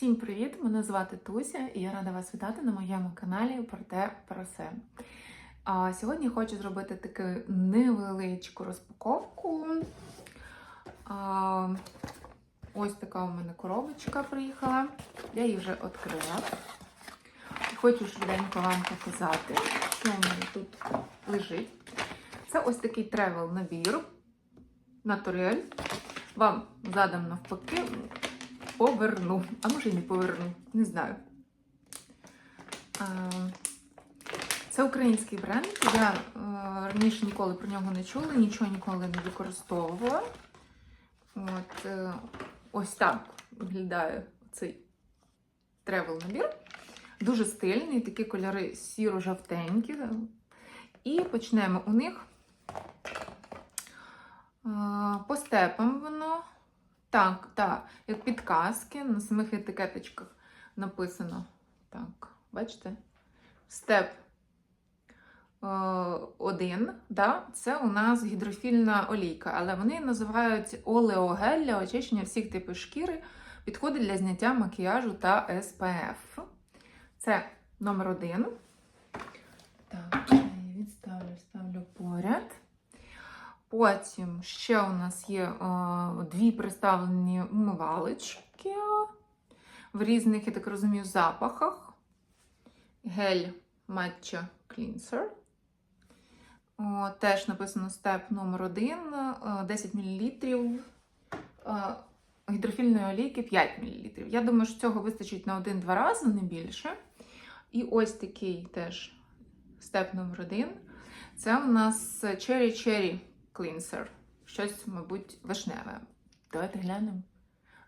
Всім привіт! Мене звати Туся і я рада вас вітати на моєму каналі про те про все. А сьогодні хочу зробити таку невеличку розпаковку. А, ось така у мене коробочка приїхала. Я її вже відкрила. Хочу швиденько вам показати, що у мене тут лежить. Це ось такий тревел набір на турель. Вам задам навпаки поверну. А може і не поверну, не знаю. Це український бренд. Я е, раніше ніколи про нього не чула, нічого ніколи не використовувала. От, е, ось так виглядає цей тревел набір. Дуже стильний, такі кольори сіро-жовтенькі. І почнемо у них. По степам воно. Так, так, як підказки на самих етикеточках написано. Так, бачите? Степ 1, да, це у нас гідрофільна олійка, але вони називають олеогель для очищення всіх типів шкіри, підходить для зняття макіяжу та СПФ. Це номер один. Так, я відставлю, ставлю поряд. Потім ще у нас є о, дві представлені умивалочки в різних, я так розумію, запахах. Гель Matcha Cleanser. О, теж написано степ номер 1 10 мл. Гідрофільної олійки 5 мл. Я думаю, що цього вистачить на 1-2 рази, не більше. І ось такий теж степ номер 1 Це у нас Cherry Cherry клінсер. Щось, мабуть, вишневе. Давайте глянемо.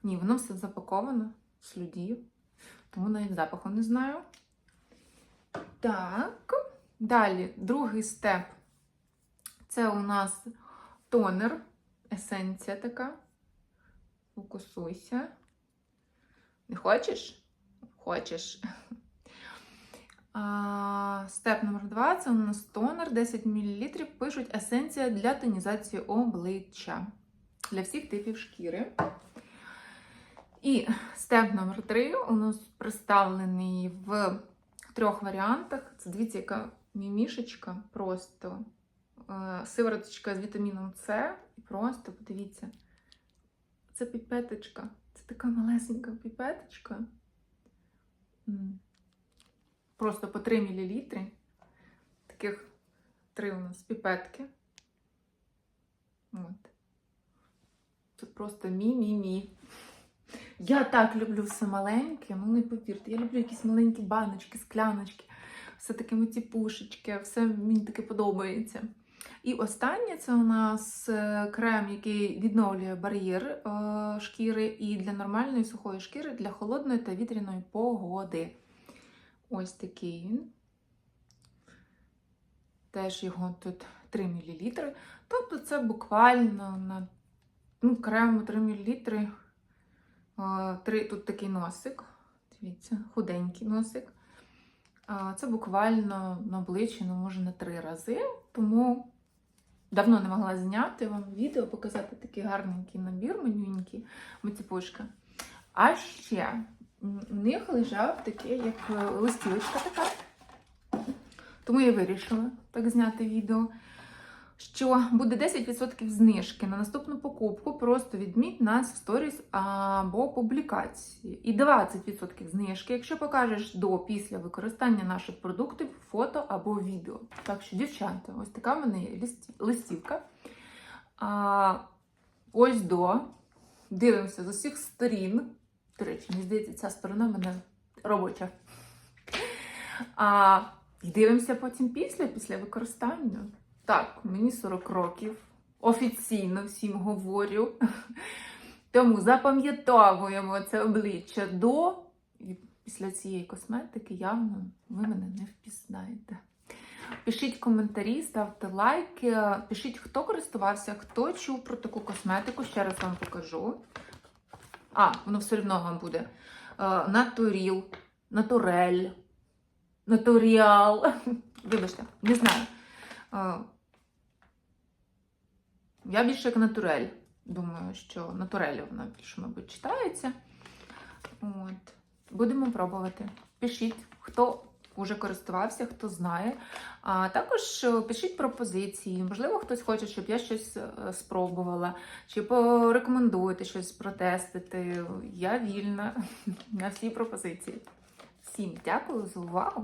Ні, воно все запаковано з людів, тому навіть запаху не знаю. Так, далі другий степ. Це у нас тонер, есенція така. Фокусуйся. Не хочеш? Хочеш. А, Степ номер 2 це у нас тонер 10 мл. Пишуть есенція для тонізації обличчя для всіх типів шкіри. І степ номер 3 у нас представлений в трьох варіантах. Це дивіться, яка мімішечка просто е, сивороточка з вітаміном С. І просто подивіться, це піпеточка. Це така малесенька піпеточка. Просто по 3 мл. Таких три у нас піпетки. От. Це просто мі-мі-мі. Я так люблю все маленьке, ну не повірте, я люблю якісь маленькі баночки, скляночки, все таке ці пушечки, все мені таке подобається. І останнє це у нас е, крем, який відновлює бар'єр е шкіри і для нормальної сухої шкіри, для холодної та вітряної погоди. Ось такий він. Теж його тут 3 мл. Тобто це буквально на ну, крему 3 мл. Тут такий носик. Дивіться, худенький носик. Це буквально на обличчі, ну, може, на три рази. Тому давно не могла зняти вам відео, показати такий гарненький набір, манюнький, маціпушка. А ще у них лежав такий, як е, листівочка така. Тому я вирішила так зняти відео. Що буде 10% знижки на наступну покупку, просто відміть нас в сторіс або публікації. І 20% знижки, якщо покажеш до після використання наших продуктів, фото або відео. Так що, дівчата, ось така в мене є листівка. А, Ось до. Дивимося з усіх сторін. До мені здається, ця сторона в мене робоча. А, дивимося потім після, після використання. Так, мені 40 років. Офіційно всім говорю. Тому запам'ятовуємо це обличчя до і після цієї косметики явно ви мене не впізнаєте. Пишіть коментарі, ставте лайки, пишіть, хто користувався, хто чув про таку косметику. Ще раз вам покажу. А, воно все одно вам буде. Е, натуріл, натурель, натуріал. Вибачте, не знаю. Е, я більше як натурель. Думаю, що натурелі вона більше, мабуть, читається. От. будемо пробувати. Пишіть, хто вже користувався, хто знає. А також е, пишіть пропозиції. Можливо, хтось хоче, щоб я щось е, спробувала, чи порекомендуєте щось протестити. Я вільна на всі пропозиції. Всім дякую за увагу!